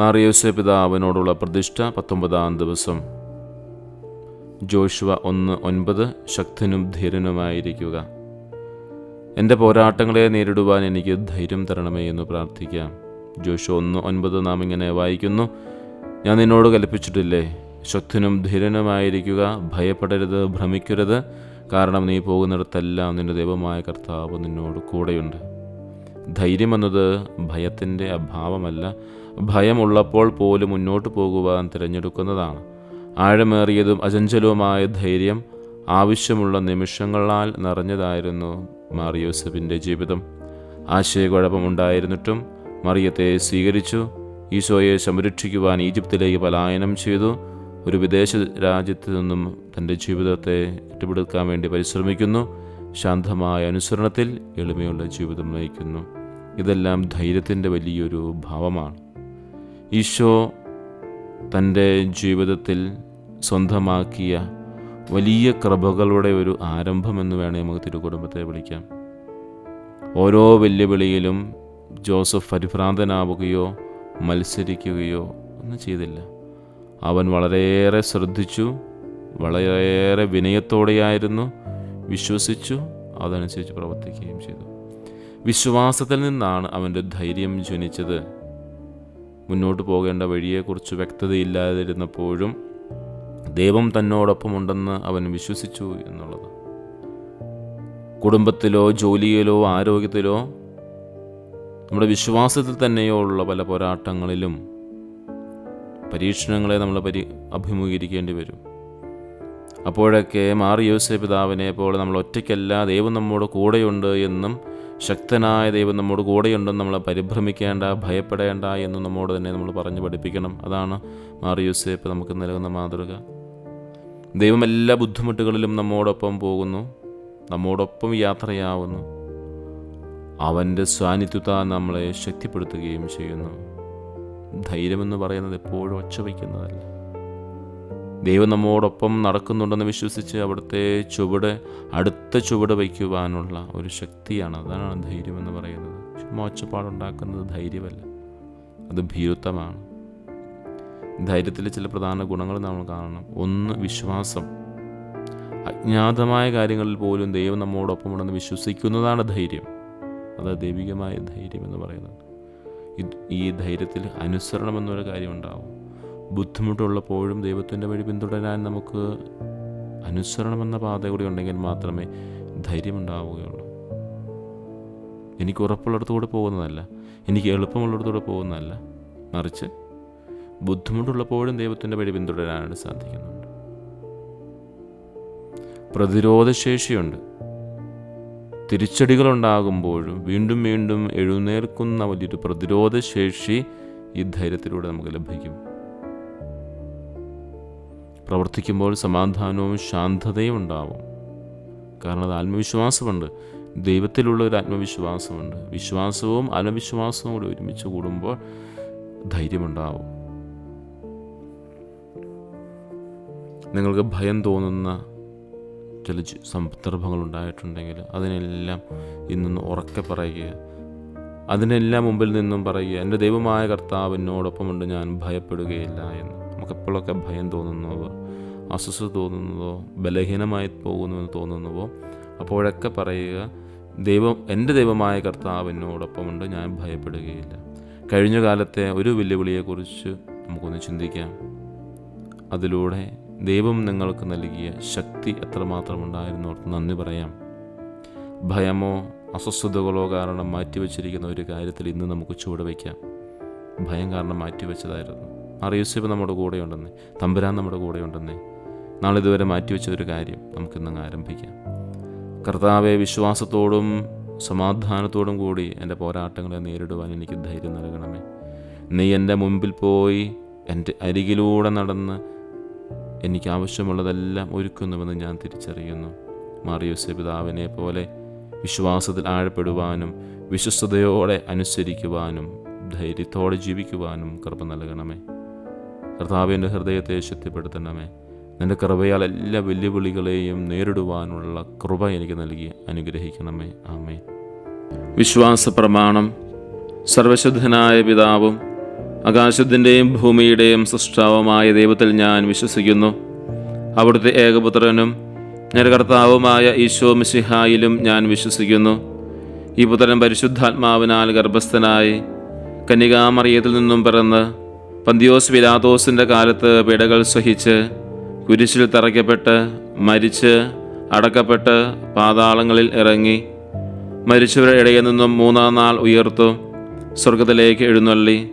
മാറിയോസെ പിതാവിനോടുള്ള പ്രതിഷ്ഠ പത്തൊമ്പതാം ദിവസം. ജോഷുവ ഒന്ന് ഒൻപത് ശക്തനും ധീരനുമായിരിക്കുക. എന്റെ പോരാട്ടങ്ങളെ നേരിടുവാൻ എനിക്ക് ധൈര്യം തരണമേ എന്ന് പ്രാർത്ഥിക്കാം. ജോഷു ഒന്ന് ഒൻപത് നാം ഇങ്ങനെ വായിക്കുന്നു ഞാൻ നിന്നോട് കൽപ്പിച്ചിട്ടില്ലേ? ശക്തനും ധീരനുമായിരിക്കുക ഭയപ്പെടരുത് ഭ്രമിക്കരുത്. കാരണം നീ പോകുന്നിടത്തെല്ലാം നിന്റെ ദൈവമായ കർത്താവ് നിന്നോട് കൂടെയുണ്ട്. ധൈര്യം എന്നത് ഭയത്തിന്റെ അഭാവമല്ല ഭയമുള്ളപ്പോൾ പോലും മുന്നോട്ട് പോകുവാൻ തിരഞ്ഞെടുക്കുന്നതാണ്. ആഴമേറിയതും അചഞ്ചലവുമായ ധൈര്യം ആവശ്യമുള്ള നിമിഷങ്ങളാൽ നിറഞ്ഞതായിരുന്നു മാറിയോസഫിന്റെ ജീവിതം. ആശയക്കുഴപ്പമുണ്ടായിരുന്നിട്ടും മറിയത്തെ സ്വീകരിച്ചു ഈശോയെ സംരക്ഷിക്കുവാൻ ഈജിപ്തിലേക്ക് പലായനം ചെയ്തു ഒരു വിദേശ രാജ്യത്ത് നിന്നും തന്റെ ജീവിതത്തെ ഏറ്റെടുക്കാൻ വേണ്ടി പരിശ്രമിക്കുന്നു ശാന്തമായ അനുസരണത്തിൽ എളിമയുള്ള ജീവിതം നയിക്കുന്നു. ഇതെല്ലാം ധൈര്യത്തിന്റെ വലിയൊരു ഭാവമാണ്. ഈശോ തന്റെ ജീവിതത്തിൽ സ്വന്തമാക്കിയ വലിയ കൃപകളുടെ ഒരു ആരംഭമെന്ന് വേണേൽ നമുക്ക് തിരുകുടുംബത്തെ വിളിക്കാം. ഓരോ വെല്ലുവിളിയിലും ജോസഫ് പരിഭ്രാന്തനാവുകയോ മത്സരിക്കുകയോ ഒന്നും ചെയ്തില്ല. അവൻ വളരെയേറെ ശ്രദ്ധിച്ചു വളരെയേറെ വിനയത്തോടെയായിരുന്നു വിശ്വസിച്ചു അതനുസരിച്ച് പ്രവർത്തിക്കുകയും ചെയ്തു. വിശ്വാസത്തിൽ നിന്നാണ് അവന്റെ ധൈര്യം ജനിച്ചത്. മുന്നോട്ട് പോകേണ്ട വഴിയെക്കുറിച്ച് വ്യക്തതയില്ലാതിരുന്നപ്പോഴും ദൈവം തന്നോടൊപ്പമുണ്ടെന്ന് അവൻ വിശ്വസിച്ചു എന്നുള്ളത്. കുടുംബത്തിലോ ജോലിയിലോ ആരോഗ്യത്തിലോ നമ്മുടെ വിശ്വാസത്തിൽ തന്നെയോ ഉള്ള പല പോരാട്ടങ്ങളിലും പരീക്ഷണങ്ങളെ നമ്മൾ പരി അഭിമുഖീകരിക്കേണ്ടി വരും. അപ്പോഴൊക്കെ മാറി പിതാവിനെ പോലെ നമ്മൾ ഒറ്റയ്ക്കല്ല ദൈവം നമ്മോട് കൂടെയുണ്ട് എന്നും ശക്തനായ ദൈവം നമ്മോട് കൂടെയുണ്ടെന്ന് നമ്മളെ പരിഭ്രമിക്കേണ്ട ഭയപ്പെടേണ്ട എന്ന് നമ്മോട് തന്നെ നമ്മൾ പറഞ്ഞു പഠിപ്പിക്കണം. അതാണ് മാറി യോസേപ്പ് നമുക്ക് നൽകുന്ന മാതൃക. ദൈവം എല്ലാ ബുദ്ധിമുട്ടുകളിലും നമ്മോടൊപ്പം പോകുന്നു നമ്മോടൊപ്പം യാത്രയാവുന്നു. അവന്റെ സാന്നിധ്യത നമ്മളെ ശക്തിപ്പെടുത്തുകയും ചെയ്യുന്നു. ധൈര്യമെന്ന് പറയുന്നത് എപ്പോഴും ഒച്ച വയ്ക്കുന്നതല്ല. ദൈവം നമ്മോടൊപ്പം നടക്കുന്നുണ്ടെന്ന് വിശ്വസിച്ച് അവിടുത്തെ ചുവട് അടുത്ത ചുവട് വയ്ക്കുവാനുള്ള ഒരു ശക്തിയാണ്. അതാണ് ധൈര്യം എന്ന് പറയുന്നത്. ചുമ്മാ ഒച്ചപ്പാടുണ്ടാക്കുന്നത് ധൈര്യമല്ല. അത് ഭീരുത്വമാണ്. ധൈര്യത്തിലെ ചില പ്രധാന ഗുണങ്ങൾ നമ്മൾ കാണണം. ഒന്ന് വിശ്വാസം. അജ്ഞാതമായ കാര്യങ്ങളിൽ പോലും ദൈവം നമ്മോടൊപ്പമുണ്ടെന്ന് വിശ്വസിക്കുന്നതാണ് ധൈര്യം. അത് ദൈവികമായ ധൈര്യം എന്ന് പറയുന്നത്. ഈ ധൈര്യത്തിൽ അനുസരണം എന്നൊരു കാര്യമുണ്ടാവും. ബുദ്ധിമുട്ടുള്ളപ്പോഴും ദൈവത്തിന്റെ വഴി പിന്തുടരാൻ നമുക്ക് അനുസരണമെന്ന പാത കൂടി ഉണ്ടെങ്കിൽ മാത്രമേ ധൈര്യമുണ്ടാവുകയുള്ളൂ. എനിക്ക് ഉറപ്പുള്ളിടത്തുകൂടെ പോകുന്നതല്ല. എനിക്ക് എളുപ്പമുള്ളിടത്തുകൂടെ പോകുന്നതല്ല. മറിച്ച് ബുദ്ധിമുട്ടുള്ളപ്പോഴും ദൈവത്തിന്റെ വഴി പിന്തുടരാനായിട്ട് സാധിക്കുന്നുണ്ട്. പ്രതിരോധശേഷിയുണ്ട്. തിരിച്ചടികളുണ്ടാകുമ്പോഴും വീണ്ടും വീണ്ടും എഴുന്നേൽക്കുന്ന വലിയൊരു പ്രതിരോധശേഷി ഈ ധൈര്യത്തിലൂടെ നമുക്ക് ലഭിക്കും. പ്രവർത്തിക്കുമ്പോൾ സമാധാനവും ശാന്തതയും ഉണ്ടാവും. കാരണം അത് ആത്മവിശ്വാസമുണ്ട്. ദൈവത്തിലുള്ള ഒരു ആത്മവിശ്വാസമുണ്ട്. വിശ്വാസവും ആത്മവിശ്വാസവും കൂടി ഒരുമിച്ച് കൂടുമ്പോൾ ധൈര്യമുണ്ടാവും. നിങ്ങൾക്ക് ഭയം തോന്നുന്ന ചില സന്ദർഭങ്ങൾ ഉണ്ടായിട്ടുണ്ടെങ്കിൽ അതിനെല്ലാം ഇന്നൊന്ന് ഉറക്കെ പറയുക. അതിനെല്ലാം മുമ്പിൽ നിന്നും പറയുക. എന്റെ ദൈവമായ കർത്താവ് എന്നോടൊപ്പമുണ്ട്. ഞാൻ ഭയപ്പെടുകയില്ല എന്ന്. നമുക്കെപ്പോഴൊക്കെ ഭയം തോന്നുന്നുവോ? അസ്വസ്ഥ തോന്നുന്നതോ ബലഹീനമായി പോകുന്നുവെന്ന് തോന്നുന്നുവോ? അപ്പോഴൊക്കെ പറയുക ദൈവം എന്റെ ദൈവമായ കർത്താവ് എന്നോടൊപ്പമുണ്ട് ഞാൻ ഭയപ്പെടുകയില്ല. കഴിഞ്ഞ കാലത്തെ ഒരു വെല്ലുവിളിയെക്കുറിച്ച് നമുക്കൊന്ന് ചിന്തിക്കാം. അതിലൂടെ ദൈവം നിങ്ങൾക്ക് നൽകിയ ശക്തി എത്രമാത്രം അവർക്ക് നന്ദി പറയാം. ഭയമോ അസ്വസ്ഥതകളോ കാരണം മാറ്റിവെച്ചിരിക്കുന്ന ഒരു കാര്യത്തിൽ ഇന്ന് നമുക്ക് ചുവടുവയ്ക്കാം. ഭയം കാരണം മാറ്റിവെച്ചതായിരുന്നു. അറിയൂസേപ്പ് നമ്മുടെ കൂടെ ഉണ്ടെന്നേ. തമ്പുരാൻ നമ്മുടെ കൂടെയുണ്ടെന്നേ നാളെ ഇതുവരെ മാറ്റിവെച്ച ഒരു കാര്യം നമുക്കിന്നങ്ങ് ആരംഭിക്കാം. കർത്താവെ വിശ്വാസത്തോടും സമാധാനത്തോടും കൂടി എന്റെ പോരാട്ടങ്ങളെ നേരിടുവാൻ എനിക്ക് ധൈര്യം നൽകണമേ. നീ എന്റെ മുമ്പിൽ പോയി എന്റെ അരികിലൂടെ നടന്ന് എനിക്ക് ആവശ്യമുള്ളതെല്ലാം ഒരുക്കുന്നുവെന്ന് ഞാൻ തിരിച്ചറിയുന്നു. മാറിയോസെ പിതാവിനെ പോലെ വിശ്വാസത്തിൽ ആഴപ്പെടുവാനും വിശ്വസ്തയോടെ അനുസരിക്കുവാനും ധൈര്യത്തോടെ ജീവിക്കുവാനും കൃപ നൽകണമേ. കർത്താവ് എന്റെ ഹൃദയത്തെ ശക്തിപ്പെടുത്തണമേ നിന്റെ കൃപയാൽ എല്ലാ വെല്ലുവിളികളെയും നേരിടുവാനുള്ള കൃപ എനിക്ക് നൽകി അനുഗ്രഹിക്കണമേ. ആമേ വിശ്വാസ പ്രമാണം സർവശുദ്ധനായ പിതാവും ആകാശത്തിന്റെയും ഭൂമിയുടെയും സൃഷ്ടാവുമായ ദൈവത്തിൽ ഞാൻ വിശ്വസിക്കുന്നു. അവിടുത്തെ ഏകപുത്രനും എന്റെ കർത്താവുമായ ഈശോ മിശിഹായിലും ഞാൻ വിശ്വസിക്കുന്നു. ഈ പുത്രൻ പരിശുദ്ധാത്മാവിനാൽ ഗർഭസ്ഥനായി കന്യകാമറിയത്തിൽ നിന്നും പിറന്ന് പന്തിയോസ് വിലാദോസിന്റെ കാലത്ത് പിടകൾ സഹിച്ച് കുരിശിൽ തറയ്ക്കപ്പെട്ട് മരിച്ച് അടക്കപ്പെട്ട് പാതാളങ്ങളിൽ ഇറങ്ങി മരിച്ചവരുടെ ഇടയിൽ നിന്നും മൂന്നാം നാൾ ഉയർത്തു സ്വർഗത്തിലേക്ക് എഴുന്നള്ളി.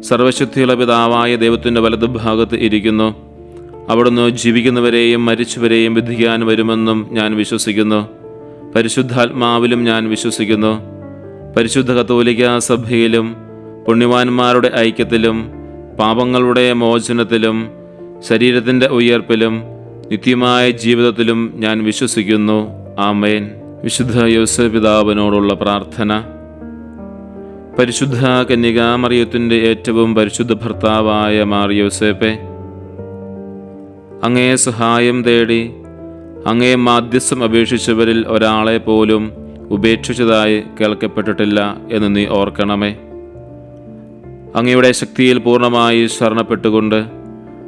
സർവശക്തിയുള്ള പിതാവായ ദൈവത്തിന്റെ വലതുഭാഗത്ത് ഇരിക്കുന്നു. അവിടുന്ന് ജീവിക്കുന്നവരെയും മരിച്ചവരെയും വിധിക്കാൻ വരുമെന്നും ഞാൻ വിശ്വസിക്കുന്നു. പരിശുദ്ധാത്മാവിലും ഞാൻ വിശ്വസിക്കുന്നു. പരിശുദ്ധ കത്തോലിക്ക സഭയിലും പുണ്യവാന്മാരുടെ ഐക്യത്തിലും പാപങ്ങളുടെ മോചനത്തിലും ശരീരത്തിന്റെ ഉയർപ്പിലും നിത്യമായ ജീവിതത്തിലും ഞാൻ വിശ്വസിക്കുന്നു. ആമേൻ. വിശുദ്ധ യോസഫ് പിതാവിനോടുള്ള പ്രാർത്ഥന. പരിശുദ്ധ കന്യകാമറിയത്തിന്റെ ഏറ്റവും പരിശുദ്ധ ഭർത്താവായ മാർ യോസേപ്പെ അങ്ങേ സഹായം തേടി അങ്ങേ മാധ്യസ്ഥം അപേക്ഷിച്ചവരിൽ ഒരാളെ പോലും ഉപേക്ഷിച്ചതായി കേൾക്കപ്പെട്ടിട്ടില്ല എന്ന് നീ ഓർക്കണമേ. അങ്ങയുടെ ശക്തിയിൽ പൂർണമായി ശരണപ്പെട്ടുകൊണ്ട്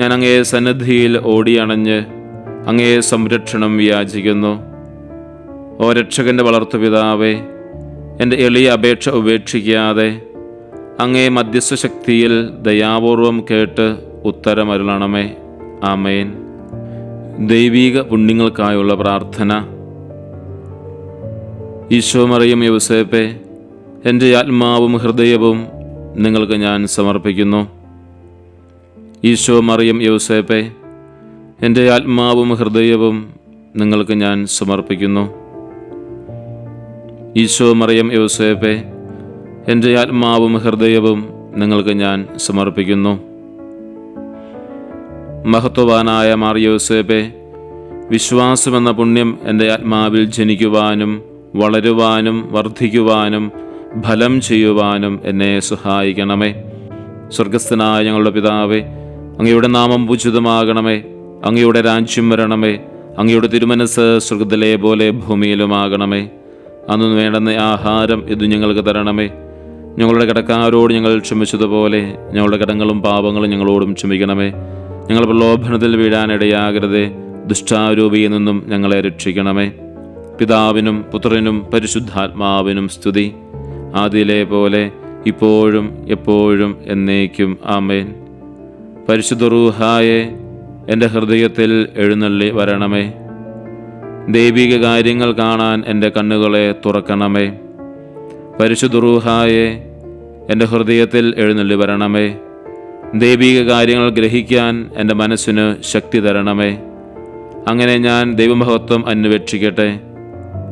ഞാൻ അങ്ങയെ സന്നിധിയിൽ ഓടിയണഞ്ഞ് അങ്ങേ സംരക്ഷണം യാചിക്കുന്നു. ഓ രക്ഷകന്റെ വളർത്തുപിതാവേ എന്റെ എളിയ അപേക്ഷ ഉപേക്ഷിക്കാതെ അങ്ങേ മധ്യസ്ഥ ശക്തിയിൽ ദയാപൂർവം കേട്ട് ഉത്തരമരുളണമേ. ആമേൻ. ദൈവീക പുണ്യങ്ങൾക്കായുള്ള പ്രാർത്ഥന. ഈശോ മറിയം യൗസേപ്പെ എന്റെ ആത്മാവും ഹൃദയവും നിങ്ങൾക്ക് ഞാൻ സമർപ്പിക്കുന്നു. ഈശോ മറിയം യൗസേപ്പെ എന്റെ ആത്മാവും ഹൃദയവും നിങ്ങൾക്ക് ഞാൻ സമർപ്പിക്കുന്നു. ഈശോ മറിയം യൗസേപ്പെ എന്റെ ആത്മാവും ഹൃദയവും നിങ്ങൾക്ക് ഞാൻ സമർപ്പിക്കുന്നു. മഹത്വവാനായ മാർ യോസേപ്പെ വിശ്വാസമെന്ന പുണ്യം എന്റെ ആത്മാവിൽ ജനിക്കുവാനും വളരുവാനും വർദ്ധിക്കുവാനും ഫലം ചെയ്യുവാനും എന്നെ സഹായിക്കണമേ. സ്വർഗസ്ഥനായ ഞങ്ങളുടെ പിതാവേ അങ്ങയുടെ നാമം പൂജിതമാകണമേ അങ്ങയുടെ രാജ്യം വരണമേ. അങ്ങയുടെ തിരുമനസ് സ്വർഗത്തിലെ പോലെ ഭൂമിയിലുമാകണമേ. അന്ന് വേണ്ടുന്ന ആഹാരം ഇത് ഞങ്ങൾക്ക് തരണമേ. ഞങ്ങളുടെ കടക്കാരോട് ഞങ്ങൾ ക്ഷമിച്ചതുപോലെ ഞങ്ങളുടെ കടങ്ങളും പാപങ്ങളും ഞങ്ങളോടും ക്ഷമിക്കണമേ. ഞങ്ങൾ പ്രലോഭനത്തിൽ വീഴാനിടയാകരുതേ ദുഷ്ടാരൂപിയിൽ നിന്നും ഞങ്ങളെ രക്ഷിക്കണമേ. പിതാവിനും പുത്രനും പരിശുദ്ധാത്മാവിനും സ്തുതി. ആദിയിലെ പോലെ ഇപ്പോഴും എപ്പോഴും എന്നേക്കും ആമേൻ. പരിശുദ്ധ റൂഹായെ എന്റെ ഹൃദയത്തിൽ എഴുന്നള്ളി വരണമേ. ദൈവിക കാര്യങ്ങൾ കാണാൻ എന്റെ കണ്ണുകളെ തുറക്കണമേ. പരിശുദ്ധ റൂഹായെ എന്റെ ഹൃദയത്തിൽ എഴുന്നള്ളി വരണമേ. ദൈവിക കാര്യങ്ങൾ ഗ്രഹിക്കാൻ എന്റെ മനസ്സിന് ശക്തി തരണമേ. അങ്ങനെ ഞാൻ ദൈവമഹത്വം അന്വേഷിക്കട്ടെ.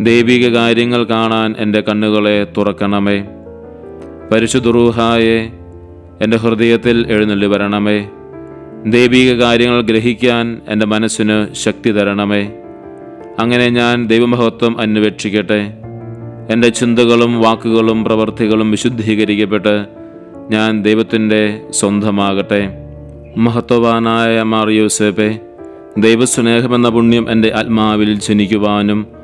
ദൈവിക കാര്യങ്ങൾ കാണാൻ എന്റെ കണ്ണുകളെ തുറക്കണമേ. പരിശുദ്ധറൂഹായെ എന്റെ ഹൃദയത്തിൽ എഴുന്നള്ളി വരണമേ. ദൈവിക കാര്യങ്ങൾ ഗ്രഹിക്കാൻ എന്റെ മനസ്സിന് ശക്തി തരണമേ. അങ്ങനെ ഞാൻ ദൈവമഹത്വം അന്വേഷിക്കട്ടെ. എന്റെ ചിന്തകളും വാക്കുകളും പ്രവൃത്തികളും വിശുദ്ധീകരിക്കപ്പെട്ട് ഞാൻ ദൈവത്തിന്റെ സ്വന്തമാകട്ടെ. മഹത്വവാനായ മാറിയോസേപ്പെ യൂസേപ്പെ ദൈവസ്നേഹമെന്ന പുണ്യം എന്റെ ആത്മാവിൽ ജനിക്കുവാനും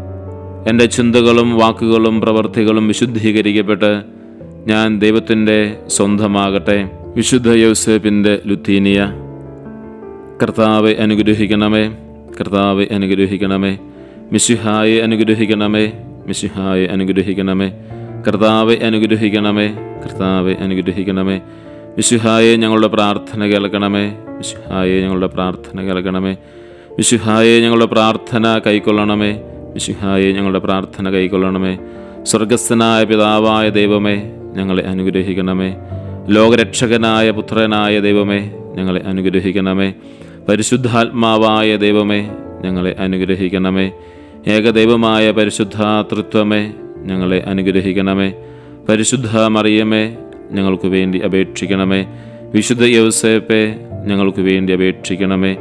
എന്റെ ചിന്തകളും വാക്കുകളും പ്രവർത്തികളും വിശുദ്ധീകരിക്കപ്പെട്ട് ഞാൻ ദൈവത്തിന്റെ സ്വന്തമാകട്ടെ. വിശുദ്ധ യൗസേപ്പിന്റെ ലുത്തീനിയ കർത്താവെ അനുഗ്രഹിക്കണമേ കർത്താവെ അനുഗ്രഹിക്കണമേ മിശിഹായെ അനുഗ്രഹിക്കണമേ മിശിഹായെ അനുഗ്രഹിക്കണമേ കർത്താവെ അനുഗ്രഹിക്കണമേ കർത്താവെ അനുഗ്രഹിക്കണമേ മിശിഹായെ ഞങ്ങളുടെ പ്രാർത്ഥന കേൾക്കണമേ മിശിഹായെ ഞങ്ങളുടെ പ്രാർത്ഥന കേൾക്കണമേ മിശിഹായെ ഞങ്ങളുടെ പ്രാർത്ഥന കൈക്കൊള്ളണമേ മിശിഹായെ ഞങ്ങളുടെ പ്രാർത്ഥന കൈക്കൊള്ളണമേ. സ്വർഗസ്ഥനായ പിതാവായ ദൈവമേ ഞങ്ങളെ അനുഗ്രഹിക്കണമേ. ലോകരക്ഷകനായ പുത്രനായ ദൈവമേ ഞങ്ങളെ അനുഗ്രഹിക്കണമേ. പരിശുദ്ധാത്മാവായ ദൈവമേ ഞങ്ങളെ അനുഗ്രഹിക്കണമേ. ഏകദൈവമായ പരിശുദ്ധാതൃത്വമേ ഞങ്ങളെ അനുഗ്രഹിക്കണമേ. പരിശുദ്ധ മറിയമേ ഞങ്ങൾക്ക് വേണ്ടി അപേക്ഷിക്കണമേ. വിശുദ്ധ യൗസേപ്പെ ഞങ്ങൾക്ക് വേണ്ടി അപേക്ഷിക്കണമേ.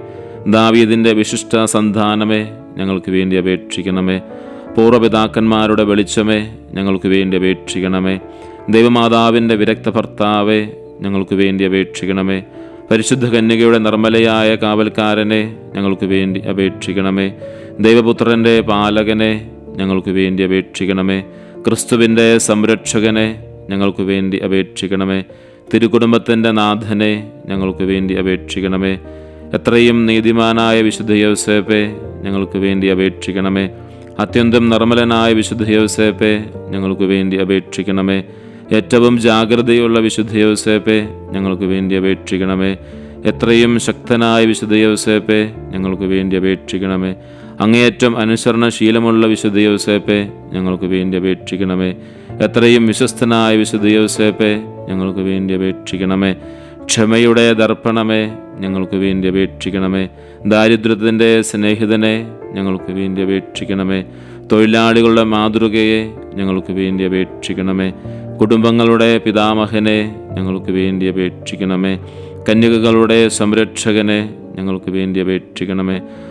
ദാവീദിന്റെ വിശിഷ്ട സന്താനമേ ഞങ്ങൾക്ക് വേണ്ടി അപേക്ഷിക്കണമേ. പൂർവപിതാക്കന്മാരുടെ വെളിച്ചമേ ഞങ്ങൾക്ക് വേണ്ടി അപേക്ഷിക്കണമേ. ദൈവമാതാവിന്റെ വിരക്ത ഭർത്താവേ ഞങ്ങൾക്ക് വേണ്ടി അപേക്ഷിക്കണമേ. പരിശുദ്ധ കന്യകയുടെ നിർമ്മലയായ കാവൽക്കാരനെ ഞങ്ങൾക്ക് വേണ്ടി അപേക്ഷിക്കണമേ. ദൈവപുത്രന്റെ പാലകനെ ഞങ്ങൾക്ക് വേണ്ടി അപേക്ഷിക്കണമേ. ക്രിസ്തുവിന്റെ സംരക്ഷകനെ ഞങ്ങൾക്ക് വേണ്ടി അപേക്ഷിക്കണമേ. തിരുകുടുംബത്തിന്റെ നാഥനെ ഞങ്ങൾക്ക് വേണ്ടി അപേക്ഷിക്കണമേ. എത്രയും നീതിമാനായ വിശുദ്ധ യോസേപ്പെ ഞങ്ങൾക്ക് വേണ്ടി അപേക്ഷിക്കണമേ. അത്യന്തം നിർമ്മലനായ വിശുദ്ധ യോസേപ്പെ ഞങ്ങൾക്ക് വേണ്ടി അപേക്ഷിക്കണമേ. ഏറ്റവും ജാഗ്രതയുള്ള വിശുദ്ധ യോസേപ്പെ ഞങ്ങൾക്ക് വേണ്ടി അപേക്ഷിക്കണമേ. എത്രയും ശക്തനായ വിശുദ്ധ യോസേപ്പെ ഞങ്ങൾക്ക് വേണ്ടി അപേക്ഷിക്കണമേ. അങ്ങേയറ്റം അനുസരണശീലമുള്ള വിശുദ്ധ യോസേപ്പെ ഞങ്ങൾക്ക് വേണ്ടി അപേക്ഷിക്കണമേ. എത്രയും വിശ്വസ്തനായ വിശുദ്ധ യോസേപ്പെ ഞങ്ങൾക്ക് വേണ്ടി അപേക്ഷിക്കണമേ. ക്ഷമയുടെ ദർപ്പണമേ ഞങ്ങൾക്ക് വേണ്ടി അപേക്ഷിക്കണമേ. ദാരിദ്ര്യത്തിന്റെ സ്നേഹിതനെ ഞങ്ങൾക്ക് വേണ്ടി അപേക്ഷിക്കണമേ. തൊഴിലാളികളുടെ മാതൃകയെ ഞങ്ങൾക്ക് വേണ്ടി അപേക്ഷിക്കണമേ. കുടുംബങ്ങളുടെ പിതാമഹനെ ഞങ്ങൾക്ക് വേണ്ടി അപേക്ഷിക്കണമേ. കന്യകകളുടെ സംരക്ഷകനെ ഞങ്ങൾക്ക് വേണ്ടി അപേക്ഷിക്കണമേ.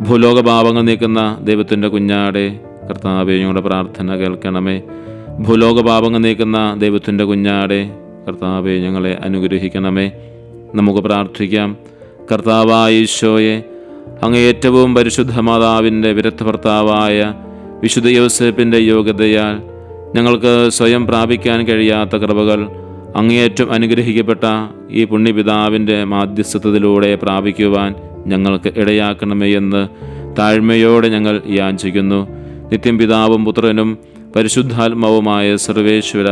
ഭൂലോക പാപങ്ങൾ നീക്കുന്ന ദൈവത്തിന്റെ കുഞ്ഞാടെ കർത്താവെ പ്രാർത്ഥന കേൾക്കണമേ. ഭൂലോക പാപങ്ങൾ നീക്കുന്ന ദൈവത്തിന്റെ കുഞ്ഞാടെ കർത്താവെ ഞങ്ങളെ അനുഗ്രഹിക്കണമേ. നമുക്ക് പ്രാർത്ഥിക്കാം. കർത്താവായ അങ്ങ് ഏറ്റവും പരിശുദ്ധ മാതാവിന്റെ വിരക്ത ഭർത്താവായ വിശുദ്ധ യോസേപ്പിന്റെ യോഗ്യതയാൽ ഞങ്ങൾക്ക് സ്വയം പ്രാപിക്കാൻ കഴിയാത്ത കൃപകൾ അങ്ങേയറ്റം അനുഗ്രഹിക്കപ്പെട്ട ഈ പുണ്യപിതാവിന്റെ മാധ്യസ്ഥതയിലൂടെ പ്രാപിക്കുവാൻ ഞങ്ങൾക്ക് ഇടയാക്കണമേ എന്ന് താഴ്മയോടെ ഞങ്ങൾ യാചിക്കുന്നു. നിത്യം പിതാവും പുത്രനും പരിശുദ്ധാത്മാവുമായ സർവേശ്വര